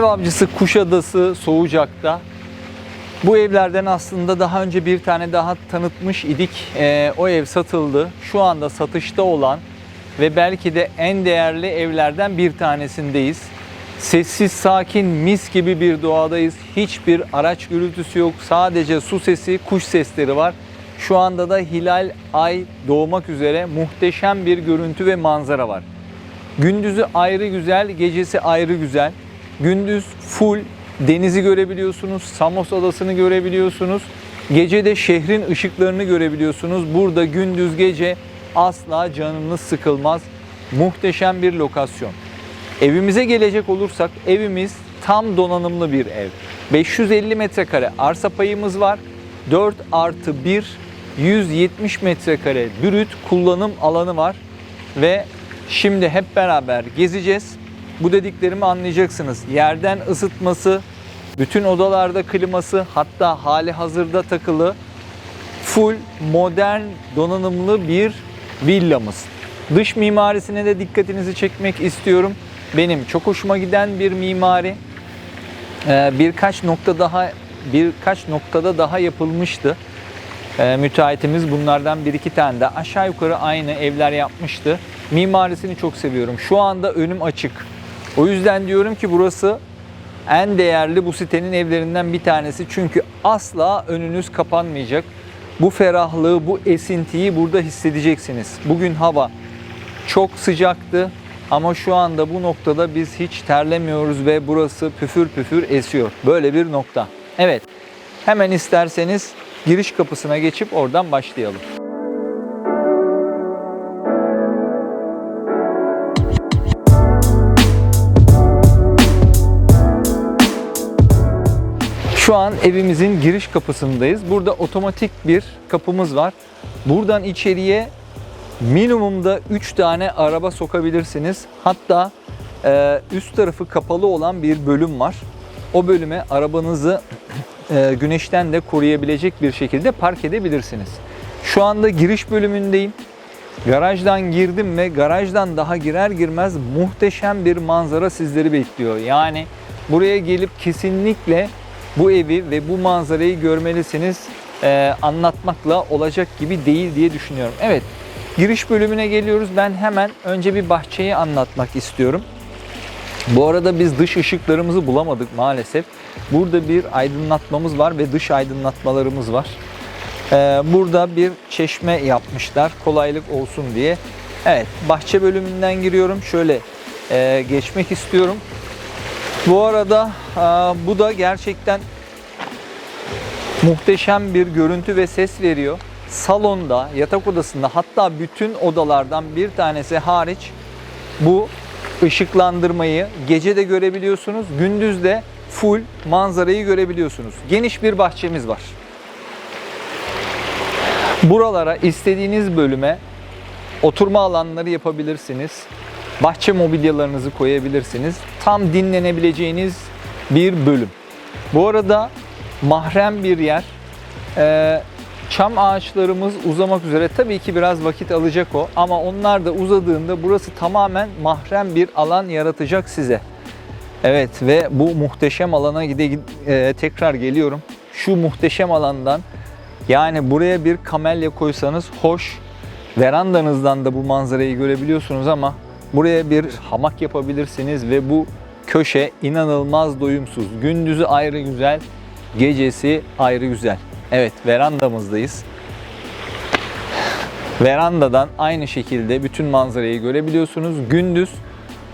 Ev avcısı Kuşadası Soğucak'ta. Bu evlerden aslında daha önce bir tane daha tanıtmış idik. Ee, o ev satıldı. Şu anda satışta olan ve belki de en değerli evlerden bir tanesindeyiz. Sessiz, sakin, mis gibi bir doğadayız. Hiçbir araç gürültüsü yok. Sadece su sesi, kuş sesleri var. Şu anda da hilal, ay doğmak üzere muhteşem bir görüntü ve manzara var. Gündüzü ayrı güzel, gecesi ayrı güzel. Gündüz full denizi görebiliyorsunuz, Samos Adası'nı görebiliyorsunuz. Gece de şehrin ışıklarını görebiliyorsunuz. Burada gündüz gece asla canınız sıkılmaz. Muhteşem bir lokasyon. Evimize gelecek olursak evimiz tam donanımlı bir ev. 550 metrekare arsa payımız var. 4 artı 1 170 metrekare brüt kullanım alanı var. Ve şimdi hep beraber gezeceğiz. Bu dediklerimi anlayacaksınız. Yerden ısıtması, bütün odalarda kliması hatta hali hazırda takılı full modern donanımlı bir villamız. Dış mimarisine de dikkatinizi çekmek istiyorum. Benim çok hoşuma giden bir mimari. Ee, birkaç nokta daha birkaç noktada daha yapılmıştı. Ee, müteahhitimiz bunlardan bir iki tane de aşağı yukarı aynı evler yapmıştı. Mimarisini çok seviyorum. Şu anda önüm açık. O yüzden diyorum ki burası en değerli bu sitenin evlerinden bir tanesi. Çünkü asla önünüz kapanmayacak. Bu ferahlığı, bu esintiyi burada hissedeceksiniz. Bugün hava çok sıcaktı ama şu anda bu noktada biz hiç terlemiyoruz ve burası püfür püfür esiyor. Böyle bir nokta. Evet. Hemen isterseniz giriş kapısına geçip oradan başlayalım. Şu an evimizin giriş kapısındayız. Burada otomatik bir kapımız var. Buradan içeriye minimumda 3 tane araba sokabilirsiniz. Hatta e, üst tarafı kapalı olan bir bölüm var. O bölüme arabanızı e, güneşten de koruyabilecek bir şekilde park edebilirsiniz. Şu anda giriş bölümündeyim. Garajdan girdim ve garajdan daha girer girmez muhteşem bir manzara sizleri bekliyor. Yani buraya gelip kesinlikle bu evi ve bu manzarayı görmelisiniz. Ee, anlatmakla olacak gibi değil diye düşünüyorum. Evet, giriş bölümüne geliyoruz. Ben hemen önce bir bahçeyi anlatmak istiyorum. Bu arada biz dış ışıklarımızı bulamadık maalesef. Burada bir aydınlatmamız var ve dış aydınlatmalarımız var. Ee, burada bir çeşme yapmışlar kolaylık olsun diye. Evet, bahçe bölümünden giriyorum. Şöyle e, geçmek istiyorum. Bu arada e, bu da gerçekten muhteşem bir görüntü ve ses veriyor. Salonda, yatak odasında hatta bütün odalardan bir tanesi hariç bu ışıklandırmayı gece de görebiliyorsunuz. Gündüz de full manzarayı görebiliyorsunuz. Geniş bir bahçemiz var. Buralara istediğiniz bölüme oturma alanları yapabilirsiniz. Bahçe mobilyalarınızı koyabilirsiniz. Tam dinlenebileceğiniz bir bölüm. Bu arada mahrem bir yer. Ee, çam ağaçlarımız uzamak üzere. Tabii ki biraz vakit alacak o ama onlar da uzadığında burası tamamen mahrem bir alan yaratacak size. Evet ve bu muhteşem alana gide e, tekrar geliyorum. Şu muhteşem alandan yani buraya bir kamelya koysanız hoş. Verandanızdan da bu manzarayı görebiliyorsunuz ama buraya bir hamak yapabilirsiniz ve bu köşe inanılmaz doyumsuz. Gündüzü ayrı güzel, gecesi ayrı güzel. Evet verandamızdayız. Verandadan aynı şekilde bütün manzarayı görebiliyorsunuz. Gündüz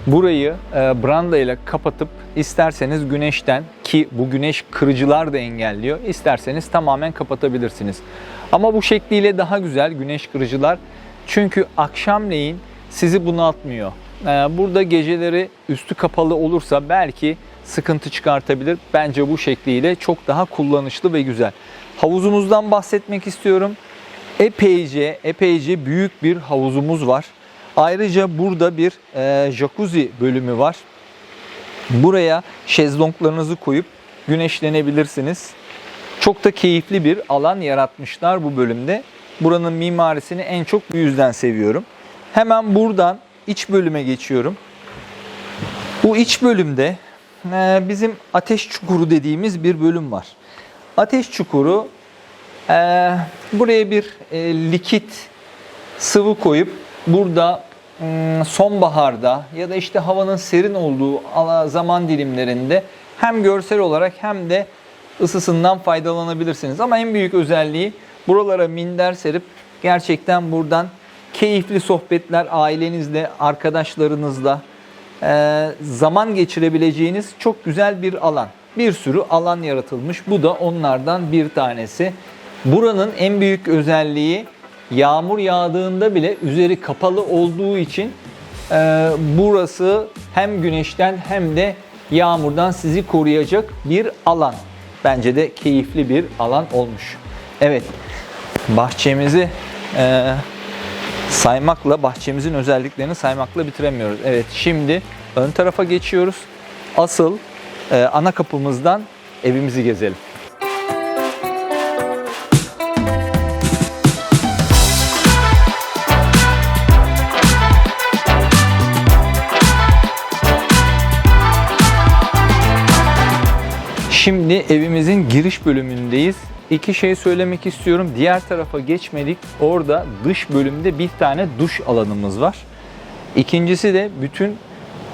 burayı e, branda ile kapatıp isterseniz güneşten ki bu güneş kırıcılar da engelliyor. isterseniz tamamen kapatabilirsiniz. Ama bu şekliyle daha güzel güneş kırıcılar. Çünkü akşamleyin sizi bunaltmıyor. E, burada geceleri üstü kapalı olursa belki sıkıntı çıkartabilir. Bence bu şekliyle çok daha kullanışlı ve güzel. Havuzumuzdan bahsetmek istiyorum. Epeyce, epeyce büyük bir havuzumuz var. Ayrıca burada bir e, jacuzzi bölümü var. Buraya şezlonglarınızı koyup güneşlenebilirsiniz. Çok da keyifli bir alan yaratmışlar bu bölümde. Buranın mimarisini en çok bu yüzden seviyorum. Hemen buradan iç bölüme geçiyorum. Bu iç bölümde e, bizim ateş çukuru dediğimiz bir bölüm var. Ateş çukuru e, buraya bir e, likit sıvı koyup burada sonbaharda ya da işte havanın serin olduğu zaman dilimlerinde hem görsel olarak hem de ısısından faydalanabilirsiniz. Ama en büyük özelliği buralara minder serip gerçekten buradan keyifli sohbetler ailenizle, arkadaşlarınızla e, zaman geçirebileceğiniz çok güzel bir alan. Bir sürü alan yaratılmış. Bu da onlardan bir tanesi. Buranın en büyük özelliği yağmur yağdığında bile üzeri kapalı olduğu için e, burası hem güneşten hem de yağmurdan sizi koruyacak bir alan. Bence de keyifli bir alan olmuş. Evet, bahçemizi e, saymakla, bahçemizin özelliklerini saymakla bitiremiyoruz. Evet, şimdi ön tarafa geçiyoruz. Asıl e, ana kapımızdan evimizi gezelim. Şimdi evimizin giriş bölümündeyiz. İki şey söylemek istiyorum. Diğer tarafa geçmedik. Orada dış bölümde bir tane duş alanımız var. İkincisi de bütün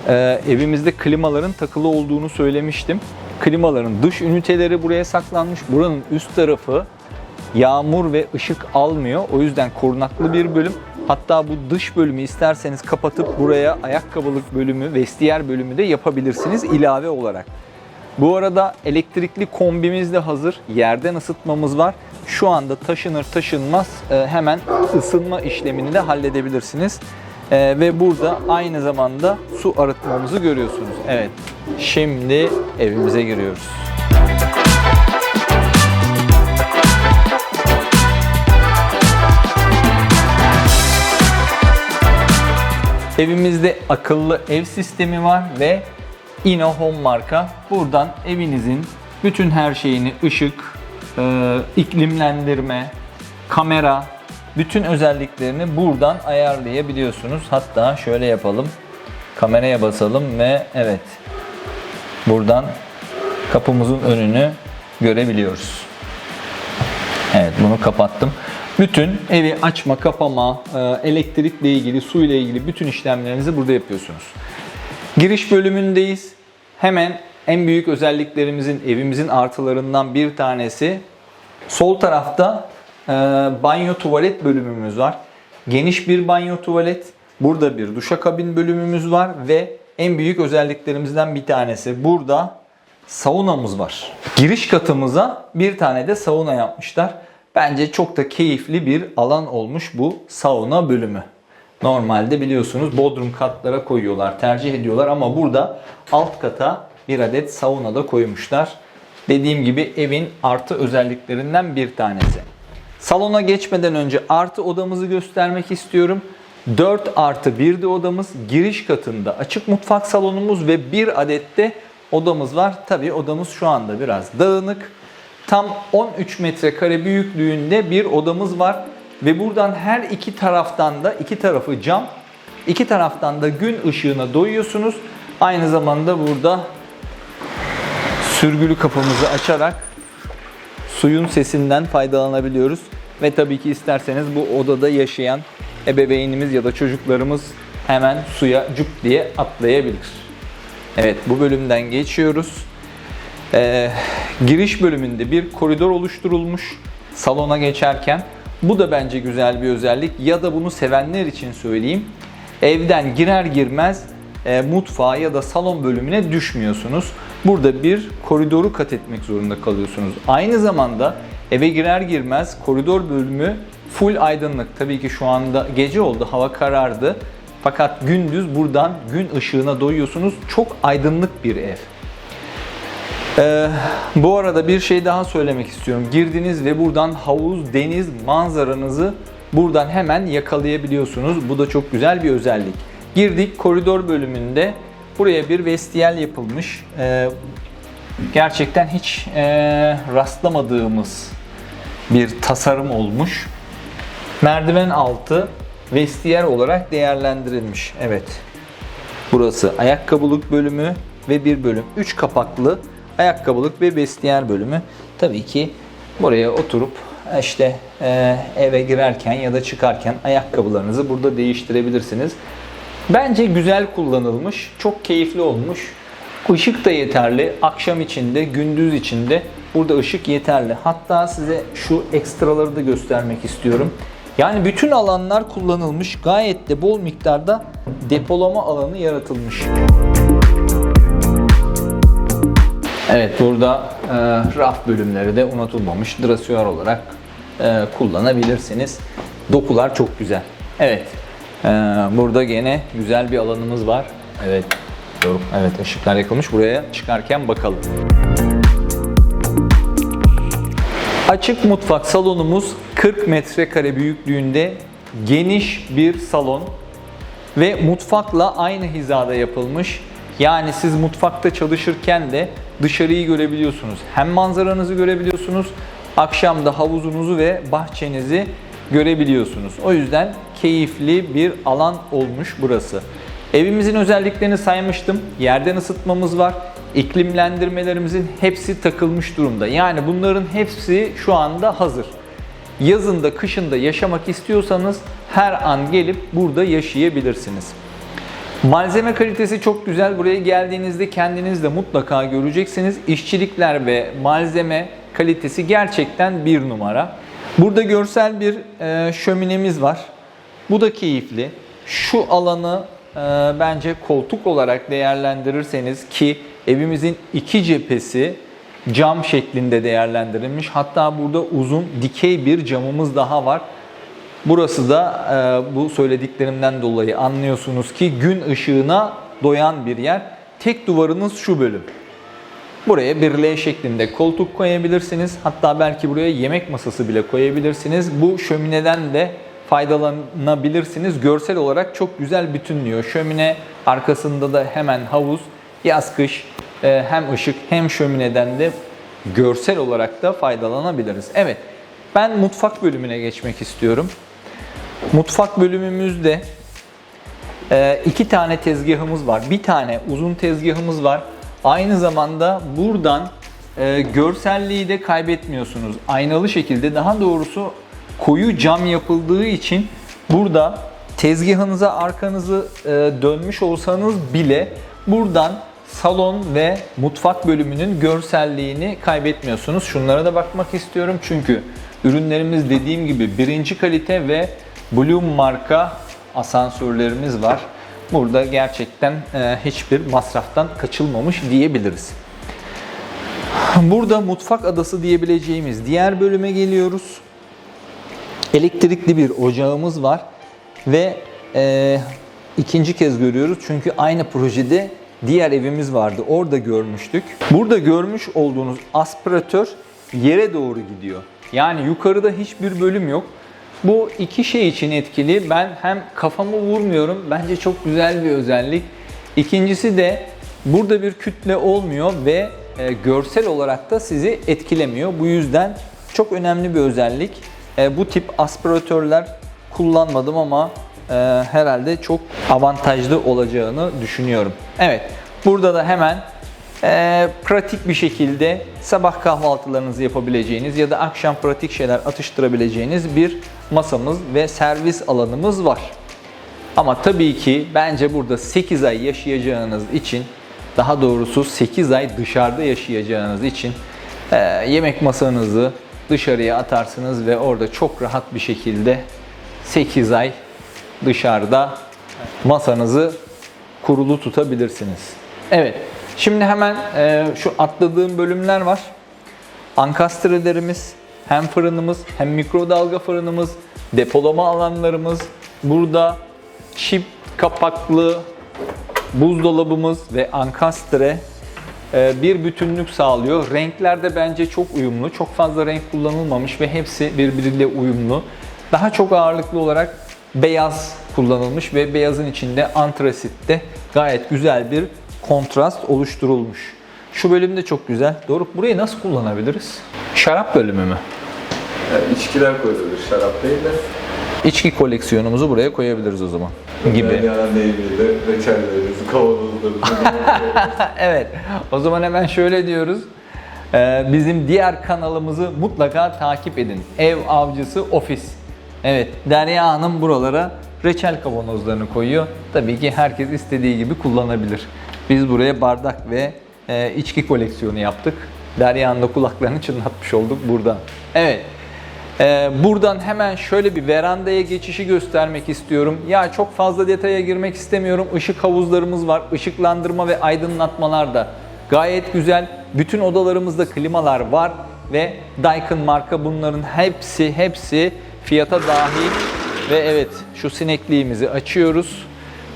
e, evimizde klimaların takılı olduğunu söylemiştim. Klimaların dış üniteleri buraya saklanmış. Buranın üst tarafı yağmur ve ışık almıyor. O yüzden korunaklı bir bölüm. Hatta bu dış bölümü isterseniz kapatıp buraya ayakkabılık bölümü, vestiyer bölümü de yapabilirsiniz ilave olarak. Bu arada elektrikli kombimiz de hazır. Yerden ısıtmamız var. Şu anda taşınır taşınmaz e, hemen ısınma işlemini de halledebilirsiniz. E, Ve burada aynı zamanda su arıtmamızı görüyorsunuz. Evet. Şimdi evimize giriyoruz. Evimizde akıllı ev sistemi var ve Ino Home marka. Buradan evinizin bütün her şeyini ışık, e, iklimlendirme, kamera, bütün özelliklerini buradan ayarlayabiliyorsunuz. Hatta şöyle yapalım. Kameraya basalım ve evet. Buradan kapımızın önünü görebiliyoruz. Evet bunu kapattım. Bütün evi açma, kapama, e, elektrikle ilgili, suyla ilgili bütün işlemlerinizi burada yapıyorsunuz. Giriş bölümündeyiz. Hemen en büyük özelliklerimizin, evimizin artılarından bir tanesi. Sol tarafta e, banyo tuvalet bölümümüz var. Geniş bir banyo tuvalet. Burada bir duşakabin bölümümüz var ve en büyük özelliklerimizden bir tanesi. Burada saunamız var. Giriş katımıza bir tane de sauna yapmışlar. Bence çok da keyifli bir alan olmuş bu sauna bölümü. Normalde biliyorsunuz bodrum katlara koyuyorlar, tercih ediyorlar ama burada alt kata bir adet sauna da koymuşlar. Dediğim gibi evin artı özelliklerinden bir tanesi. Salona geçmeden önce artı odamızı göstermek istiyorum. 4 artı 1 de odamız. Giriş katında açık mutfak salonumuz ve bir adet de odamız var. Tabi odamız şu anda biraz dağınık. Tam 13 metrekare büyüklüğünde bir odamız var. Ve buradan her iki taraftan da iki tarafı cam. iki taraftan da gün ışığına doyuyorsunuz. Aynı zamanda burada sürgülü kapımızı açarak suyun sesinden faydalanabiliyoruz. Ve tabii ki isterseniz bu odada yaşayan ebeveynimiz ya da çocuklarımız hemen suya cuk diye atlayabilir. Evet bu bölümden geçiyoruz. Ee, giriş bölümünde bir koridor oluşturulmuş salona geçerken. Bu da bence güzel bir özellik ya da bunu sevenler için söyleyeyim. Evden girer girmez e, mutfağa ya da salon bölümüne düşmüyorsunuz. Burada bir koridoru kat etmek zorunda kalıyorsunuz. Aynı zamanda eve girer girmez koridor bölümü full aydınlık. Tabii ki şu anda gece oldu, hava karardı. Fakat gündüz buradan gün ışığına doyuyorsunuz. Çok aydınlık bir ev. Ee, bu arada bir şey daha söylemek istiyorum. Girdiniz ve buradan havuz, deniz manzaranızı buradan hemen yakalayabiliyorsunuz. Bu da çok güzel bir özellik. Girdik koridor bölümünde buraya bir vestiyel yapılmış. Ee, gerçekten hiç e, rastlamadığımız bir tasarım olmuş. Merdiven altı vestiyer olarak değerlendirilmiş. Evet. Burası ayakkabılık bölümü. ve bir bölüm. 3 kapaklı ayakkabılık ve vestiyer bölümü. Tabii ki buraya oturup işte e, eve girerken ya da çıkarken ayakkabılarınızı burada değiştirebilirsiniz. Bence güzel kullanılmış, çok keyifli olmuş. Işık da yeterli. Akşam içinde, gündüz içinde burada ışık yeterli. Hatta size şu ekstraları da göstermek istiyorum. Yani bütün alanlar kullanılmış. Gayet de bol miktarda depolama alanı yaratılmış. Evet burada e, raf bölümleri de unutulmamış. Drasör olarak e, kullanabilirsiniz. Dokular çok güzel. Evet. e, burada gene güzel bir alanımız var. Evet. Doğru. Evet ışıklar yakılmış. Buraya çıkarken bakalım. Açık mutfak salonumuz 40 metrekare büyüklüğünde geniş bir salon ve mutfakla aynı hizada yapılmış. Yani siz mutfakta çalışırken de dışarıyı görebiliyorsunuz. Hem manzaranızı görebiliyorsunuz, akşam da havuzunuzu ve bahçenizi görebiliyorsunuz. O yüzden keyifli bir alan olmuş burası. Evimizin özelliklerini saymıştım. Yerden ısıtmamız var. İklimlendirmelerimizin hepsi takılmış durumda. Yani bunların hepsi şu anda hazır. Yazında, kışında yaşamak istiyorsanız her an gelip burada yaşayabilirsiniz. Malzeme kalitesi çok güzel. Buraya geldiğinizde kendiniz de mutlaka göreceksiniz. İşçilikler ve malzeme kalitesi gerçekten bir numara. Burada görsel bir e, şöminemiz var. Bu da keyifli. Şu alanı e, bence koltuk olarak değerlendirirseniz ki evimizin iki cephesi cam şeklinde değerlendirilmiş. Hatta burada uzun dikey bir camımız daha var. Burası da e, bu söylediklerimden dolayı anlıyorsunuz ki gün ışığına doyan bir yer. Tek duvarınız şu bölüm. Buraya bir L şeklinde koltuk koyabilirsiniz. Hatta belki buraya yemek masası bile koyabilirsiniz. Bu şömineden de faydalanabilirsiniz. Görsel olarak çok güzel bütünlüyor. Şömine arkasında da hemen havuz. Yaz kış e, hem ışık hem şömineden de görsel olarak da faydalanabiliriz. Evet ben mutfak bölümüne geçmek istiyorum. Mutfak bölümümüzde e, iki tane tezgahımız var. Bir tane uzun tezgahımız var. Aynı zamanda buradan e, görselliği de kaybetmiyorsunuz. Aynalı şekilde daha doğrusu koyu cam yapıldığı için burada tezgahınıza arkanızı e, dönmüş olsanız bile buradan salon ve mutfak bölümünün görselliğini kaybetmiyorsunuz. Şunlara da bakmak istiyorum çünkü ürünlerimiz dediğim gibi birinci kalite ve Bloom marka asansörlerimiz var. Burada gerçekten e, hiçbir masraftan kaçılmamış diyebiliriz. Burada mutfak adası diyebileceğimiz diğer bölüme geliyoruz. Elektrikli bir ocağımız var ve e, ikinci kez görüyoruz çünkü aynı projede diğer evimiz vardı. Orada görmüştük. Burada görmüş olduğunuz aspiratör yere doğru gidiyor. Yani yukarıda hiçbir bölüm yok. Bu iki şey için etkili. Ben hem kafamı vurmuyorum. Bence çok güzel bir özellik. İkincisi de burada bir kütle olmuyor ve e, görsel olarak da sizi etkilemiyor. Bu yüzden çok önemli bir özellik. E, bu tip aspiratörler kullanmadım ama e, herhalde çok avantajlı olacağını düşünüyorum. Evet, burada da hemen e, pratik bir şekilde sabah kahvaltılarınızı yapabileceğiniz ya da akşam pratik şeyler atıştırabileceğiniz bir masamız ve servis alanımız var. Ama tabii ki bence burada 8 ay yaşayacağınız için daha doğrusu 8 ay dışarıda yaşayacağınız için e, yemek masanızı dışarıya atarsınız ve orada çok rahat bir şekilde 8 ay dışarıda masanızı kurulu tutabilirsiniz. Evet. Şimdi hemen e, şu atladığım bölümler var. Ankastrelerimiz, hem fırınımız hem mikrodalga fırınımız, depolama alanlarımız, burada çip kapaklı buzdolabımız ve ankastre e, bir bütünlük sağlıyor. Renkler de bence çok uyumlu. Çok fazla renk kullanılmamış ve hepsi birbiriyle uyumlu. Daha çok ağırlıklı olarak beyaz kullanılmış ve beyazın içinde antrasitte gayet güzel bir kontrast oluşturulmuş. Şu bölüm de çok güzel. Doruk burayı nasıl kullanabiliriz? Şarap bölümü mü? Yani içkiler koyulur, şarap değil de. İçki koleksiyonumuzu buraya koyabiliriz o zaman gibi. Dünyanın neyliğiyle reçellerimizi, kavanozlarımızı evet. O zaman hemen şöyle diyoruz. Ee, bizim diğer kanalımızı mutlaka takip edin. Ev Avcısı Ofis. Evet, Derya Hanım buralara reçel kavanozlarını koyuyor. Tabii ki herkes istediği gibi kullanabilir. Biz buraya bardak ve e, içki koleksiyonu yaptık. Derya'nın da kulaklarını çınlatmış olduk burada. Evet. Ee, buradan hemen şöyle bir verandaya geçişi göstermek istiyorum. Ya çok fazla detaya girmek istemiyorum. Işık havuzlarımız var. Işıklandırma ve aydınlatmalar da gayet güzel. Bütün odalarımızda klimalar var ve Daikin marka bunların hepsi hepsi fiyata dahil ve evet şu sinekliğimizi açıyoruz.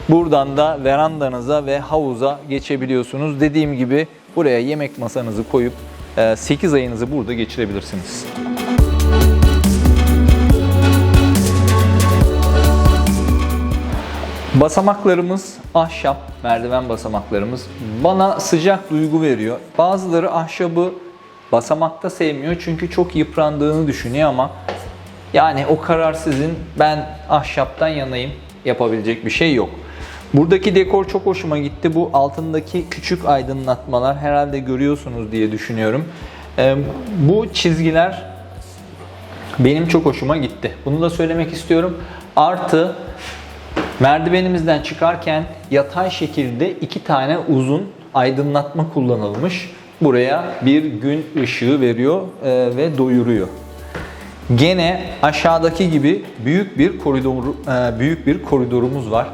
Buradan da verandanıza ve havuza geçebiliyorsunuz. Dediğim gibi buraya yemek masanızı koyup 8 ayınızı burada geçirebilirsiniz. Basamaklarımız ahşap, merdiven basamaklarımız bana sıcak duygu veriyor. Bazıları ahşabı basamakta sevmiyor çünkü çok yıprandığını düşünüyor ama yani o karar sizin. Ben ahşaptan yanayım. Yapabilecek bir şey yok. Buradaki dekor çok hoşuma gitti. Bu altındaki küçük aydınlatmalar herhalde görüyorsunuz diye düşünüyorum. Ee, bu çizgiler benim çok hoşuma gitti. Bunu da söylemek istiyorum. Artı merdivenimizden çıkarken yatay şekilde iki tane uzun aydınlatma kullanılmış. Buraya bir gün ışığı veriyor e, ve doyuruyor. Gene aşağıdaki gibi büyük bir koridor e, büyük bir koridorumuz var.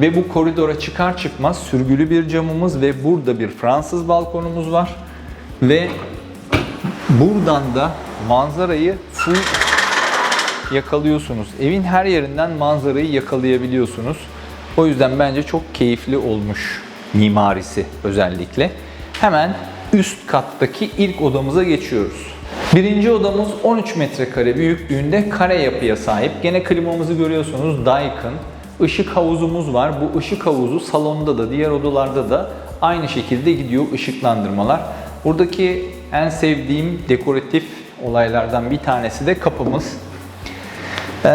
Ve bu koridora çıkar çıkmaz sürgülü bir camımız ve burada bir Fransız balkonumuz var. Ve buradan da manzarayı full yakalıyorsunuz. Evin her yerinden manzarayı yakalayabiliyorsunuz. O yüzden bence çok keyifli olmuş mimarisi özellikle. Hemen üst kattaki ilk odamıza geçiyoruz. Birinci odamız 13 metrekare büyüklüğünde kare yapıya sahip. Gene klimamızı görüyorsunuz Daikin. Işık havuzumuz var. Bu ışık havuzu salonda da diğer odalarda da aynı şekilde gidiyor ışıklandırmalar. Buradaki en sevdiğim dekoratif olaylardan bir tanesi de kapımız. Ee,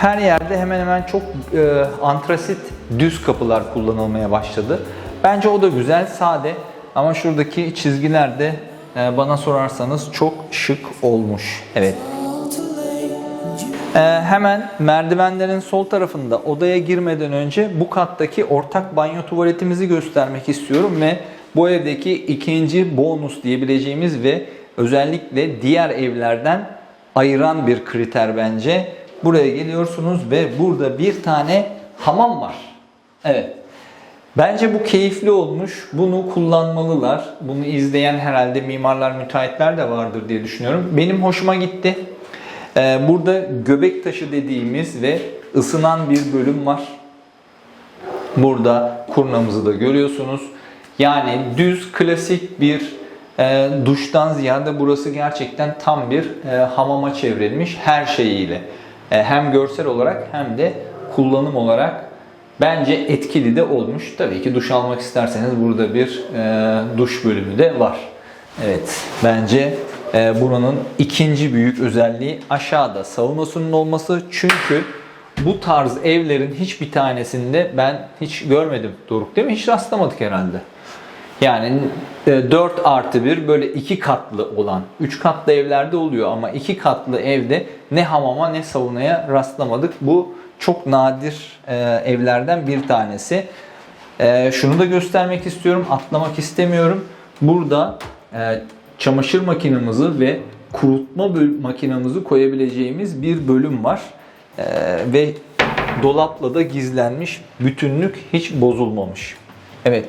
her yerde hemen hemen çok e, antrasit düz kapılar kullanılmaya başladı. Bence o da güzel, sade ama şuradaki çizgiler de e, bana sorarsanız çok şık olmuş. Evet. Ee, hemen merdivenlerin sol tarafında odaya girmeden önce bu kattaki ortak banyo tuvaletimizi göstermek istiyorum ve bu evdeki ikinci bonus diyebileceğimiz ve özellikle diğer evlerden ayıran bir kriter bence. Buraya geliyorsunuz ve burada bir tane hamam var. Evet. Bence bu keyifli olmuş. Bunu kullanmalılar. Bunu izleyen herhalde mimarlar, müteahhitler de vardır diye düşünüyorum. Benim hoşuma gitti. Ee, Burada göbek taşı dediğimiz ve ısınan bir bölüm var. Burada kurnamızı da görüyorsunuz. Yani düz klasik bir e, duştan ziyade burası gerçekten tam bir e, hamama çevrilmiş her şeyiyle. E, hem görsel olarak hem de kullanım olarak bence etkili de olmuş. Tabii ki duş almak isterseniz burada bir e, duş bölümü de var. Evet, bence buranın ikinci büyük özelliği aşağıda saunasının olması. Çünkü bu tarz evlerin hiçbir tanesinde ben hiç görmedim Doruk değil mi? Hiç rastlamadık herhalde. Yani e, 4 artı 1 böyle 2 katlı olan, 3 katlı evlerde oluyor ama 2 katlı evde ne hamama ne saunaya rastlamadık. Bu çok nadir e, evlerden bir tanesi. E, şunu da göstermek istiyorum, atlamak istemiyorum. Burada e, çamaşır makinamızı ve kurutma makinamızı koyabileceğimiz bir bölüm var. E, ve dolapla da gizlenmiş, bütünlük hiç bozulmamış. Evet,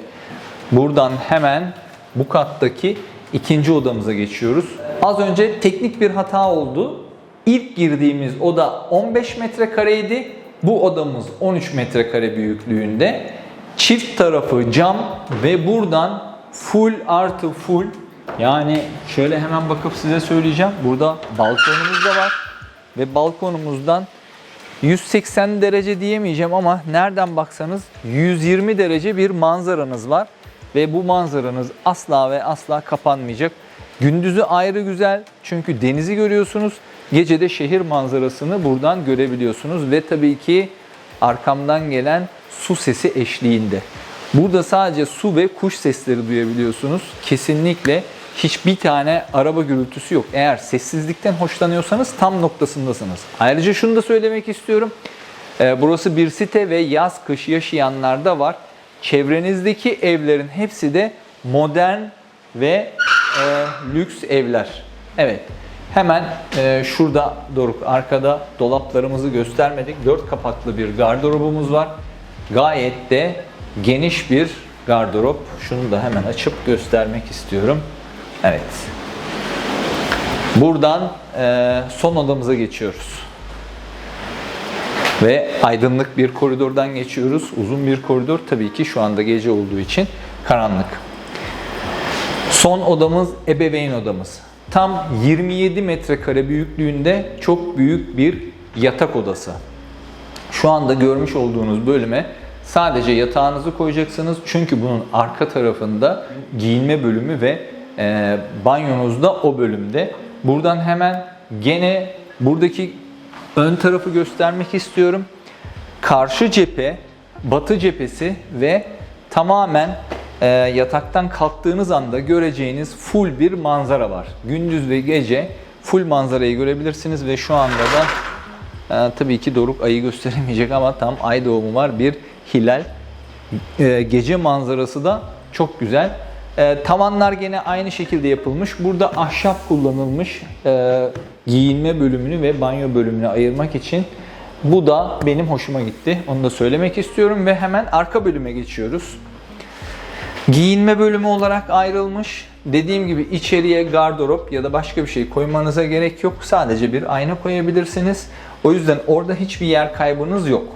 Buradan hemen bu kattaki ikinci odamıza geçiyoruz. Az önce teknik bir hata oldu. İlk girdiğimiz oda 15 metrekareydi. Bu odamız 13 metrekare büyüklüğünde. Çift tarafı cam ve buradan full artı full yani şöyle hemen bakıp size söyleyeceğim. Burada balkonumuz da var ve balkonumuzdan 180 derece diyemeyeceğim ama nereden baksanız 120 derece bir manzaranız var ve bu manzaranız asla ve asla kapanmayacak. Gündüzü ayrı güzel çünkü denizi görüyorsunuz. Gece de şehir manzarasını buradan görebiliyorsunuz ve tabii ki arkamdan gelen su sesi eşliğinde. Burada sadece su ve kuş sesleri duyabiliyorsunuz. Kesinlikle hiçbir tane araba gürültüsü yok. Eğer sessizlikten hoşlanıyorsanız tam noktasındasınız. Ayrıca şunu da söylemek istiyorum. Ee, Burası bir site ve yaz kış yaşayanlar da var. Çevrenizdeki evlerin hepsi de modern ve e, lüks evler. Evet. Hemen e, şurada Doruk arkada dolaplarımızı göstermedik. Dört kapaklı bir gardırobumuz var. Gayet de geniş bir gardırop. Şunu da hemen açıp göstermek istiyorum. Evet. Buradan e, son odamıza geçiyoruz. Ve aydınlık bir koridordan geçiyoruz. Uzun bir koridor tabii ki şu anda gece olduğu için karanlık. Son odamız ebeveyn odamız. Tam 27 metrekare büyüklüğünde çok büyük bir yatak odası. Şu anda görmüş olduğunuz bölüme sadece yatağınızı koyacaksınız. Çünkü bunun arka tarafında giyinme bölümü ve e, banyonuz da o bölümde. Buradan hemen gene buradaki ön tarafı göstermek istiyorum. Karşı cephe, batı cephesi ve tamamen e, yataktan kalktığınız anda göreceğiniz full bir manzara var. Gündüz ve gece full manzarayı görebilirsiniz ve şu anda da e, tabii ki Doruk ayı gösteremeyecek ama tam ay doğumu var. Bir hilal. E, gece manzarası da çok güzel. E, tavanlar gene aynı şekilde yapılmış. Burada ahşap kullanılmış e, giyinme bölümünü ve banyo bölümünü ayırmak için. Bu da benim hoşuma gitti. Onu da söylemek istiyorum ve hemen arka bölüme geçiyoruz. Giyinme bölümü olarak ayrılmış. Dediğim gibi içeriye gardırop ya da başka bir şey koymanıza gerek yok. Sadece bir ayna koyabilirsiniz. O yüzden orada hiçbir yer kaybınız yok.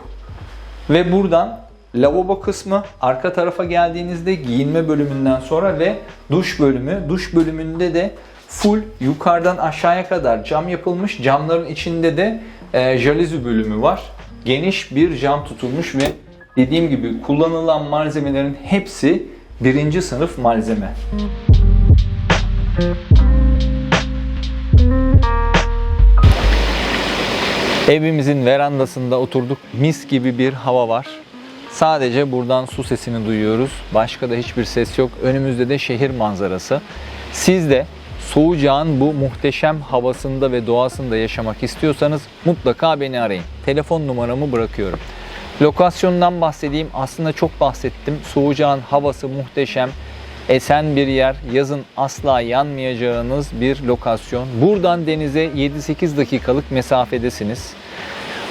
Ve buradan lavabo kısmı arka tarafa geldiğinizde giyinme bölümünden sonra ve duş bölümü. Duş bölümünde de full yukarıdan aşağıya kadar cam yapılmış. Camların içinde de e, jaluzi bölümü var. Geniş bir cam tutulmuş ve dediğim gibi kullanılan malzemelerin hepsi birinci sınıf malzeme. Evimizin verandasında oturduk. Mis gibi bir hava var. Sadece buradan su sesini duyuyoruz. Başka da hiçbir ses yok. Önümüzde de şehir manzarası. Siz de Soğucağın bu muhteşem havasında ve doğasında yaşamak istiyorsanız mutlaka beni arayın. Telefon numaramı bırakıyorum. Lokasyondan bahsedeyim. Aslında çok bahsettim. Soğucağın havası muhteşem. Esen bir yer. Yazın asla yanmayacağınız bir lokasyon. Buradan denize 7-8 dakikalık mesafedesiniz.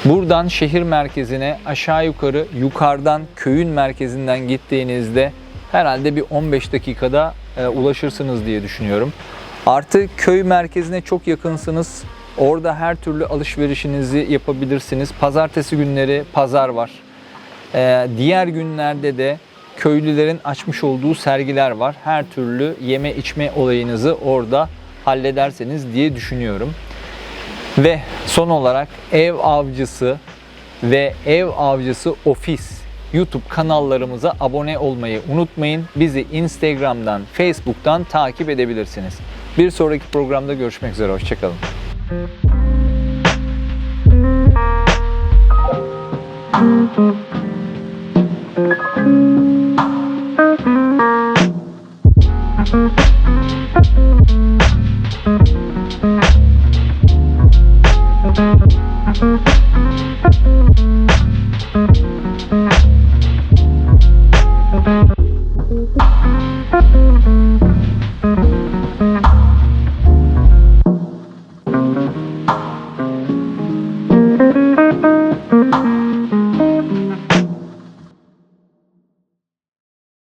Buradan şehir merkezine aşağı yukarı yukarıdan köyün merkezinden gittiğinizde herhalde bir 15 dakikada e, ulaşırsınız diye düşünüyorum. Artı köy merkezine çok yakınsınız. Orada her türlü alışverişinizi yapabilirsiniz. Pazartesi günleri pazar var. Ee, diğer günlerde de köylülerin açmış olduğu sergiler var. Her türlü yeme içme olayınızı orada hallederseniz diye düşünüyorum. Ve son olarak ev avcısı ve ev avcısı ofis YouTube kanallarımıza abone olmayı unutmayın. Bizi Instagram'dan, Facebook'tan takip edebilirsiniz. Bir sonraki programda görüşmek üzere. Hoşçakalın. Thank you.